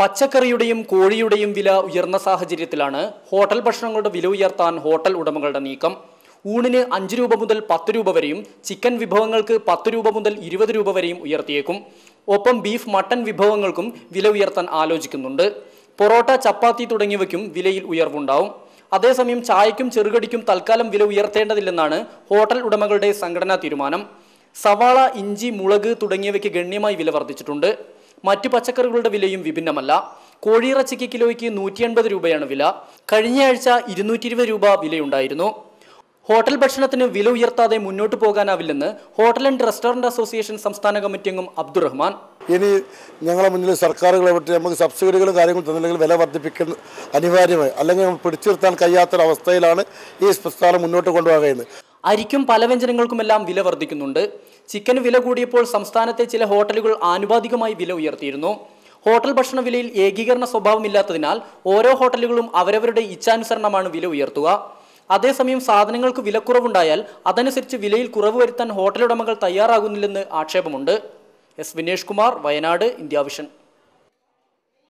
പച്ചക്കറിയുടെയും കോഴിയുടെയും വില ഉയർന്ന സാഹചര്യത്തിലാണ് ഹോട്ടൽ ഭക്ഷണങ്ങളുടെ വില ഉയർത്താൻ ഹോട്ടൽ ഉടമകളുടെ നീക്കം. ഊണിന് അഞ്ച് രൂപ മുതൽ പത്ത് രൂപ വരെയും ചിക്കൻ വിഭവങ്ങൾക്ക് പത്ത് രൂപ മുതൽ ഇരുപത് രൂപ വരെയും ഉയർത്തിയേക്കും. ഒപ്പം ബീഫ് മട്ടൺ വിഭവങ്ങൾക്കും വില ഉയർത്താൻ ആലോചിക്കുന്നുണ്ട്. പൊറോട്ട ചപ്പാത്തി തുടങ്ങിയവയ്ക്കും വിലയിൽ ഉയർവുണ്ടാവും. അതേസമയം ചായയ്ക്കും ചെറുകടിക്കും തൽക്കാലം വില ഉയർത്തേണ്ടതില്ലെന്നാണ് ഹോട്ടൽ ഉടമകളുടെ സംഘടനാ തീരുമാനം. സവാള ഇഞ്ചി മുളക് തുടങ്ങിയവയ്ക്ക് ഗണ്യമായി വില വർദ്ധിച്ചിട്ടുണ്ട്. മറ്റു പച്ചക്കറികളുടെ വിലയും വിഭിന്നമല്ല. കോഴിയിറച്ചിക്ക് കിലോയ്ക്ക് നൂറ്റി എൺപത് രൂപയാണ് വില. കഴിഞ്ഞയാഴ്ച ഇരുന്നൂറ്റി ഇരുപത് രൂപ വിലയുണ്ടായിരുന്നു. ഹോട്ടൽ ഭക്ഷണത്തിന് വില ഉയർത്താതെ മുന്നോട്ട് പോകാനാവില്ലെന്ന് ഹോട്ടൽ ആൻഡ് റെസ്റ്റോറന്റ് അസോസിയേഷൻ സംസ്ഥാന കമ്മിറ്റി അംഗം അബ്ദുറഹ്മാൻ. ഇനി ഞങ്ങളെ മുന്നിൽ സർക്കാരുകൾ വിട്ട് നമുക്ക് സബ്സിഡികളും കാര്യങ്ങളും തന്നില്ലെങ്കിൽ വില വർദ്ധിപ്പിക്കുന്ന അനിവാര്യമായി അല്ലെങ്കിൽ പിടിച്ചു നിർത്താൻ കഴിയാത്തൊരവസ്ഥയിലാണ് ഈ സംസ്ഥാനം മുന്നോട്ട് കൊണ്ടുപോകാൻ അരിക്കും പലവ്യഞ്ജനങ്ങൾക്കുമെല്ലാം വില വർദ്ധിക്കുന്നുണ്ട്. ചിക്കൻ വില കൂടിയപ്പോൾ സംസ്ഥാനത്തെ ചില ഹോട്ടലുകൾ ആനുപാതികമായി വില ഉയർത്തിയിരുന്നു. ഹോട്ടൽ ഭക്ഷണ വിലയിൽ ഏകീകരണ സ്വഭാവമില്ലാത്തതിനാൽ ഓരോ ഹോട്ടലുകളും അവരവരുടെ ഇച്ഛാനുസരണമാണ് വില ഉയർത്തുക. അതേസമയം സാധനങ്ങൾക്ക് വിലക്കുറവുണ്ടായാൽ അതനുസരിച്ച് വിലയിൽ കുറവ് വരുത്താൻ ഹോട്ടലുടമകൾ തയ്യാറാകുന്നില്ലെന്ന് ആക്ഷേപമുണ്ട്. S Vinesh Kumar Wayanad India Vision.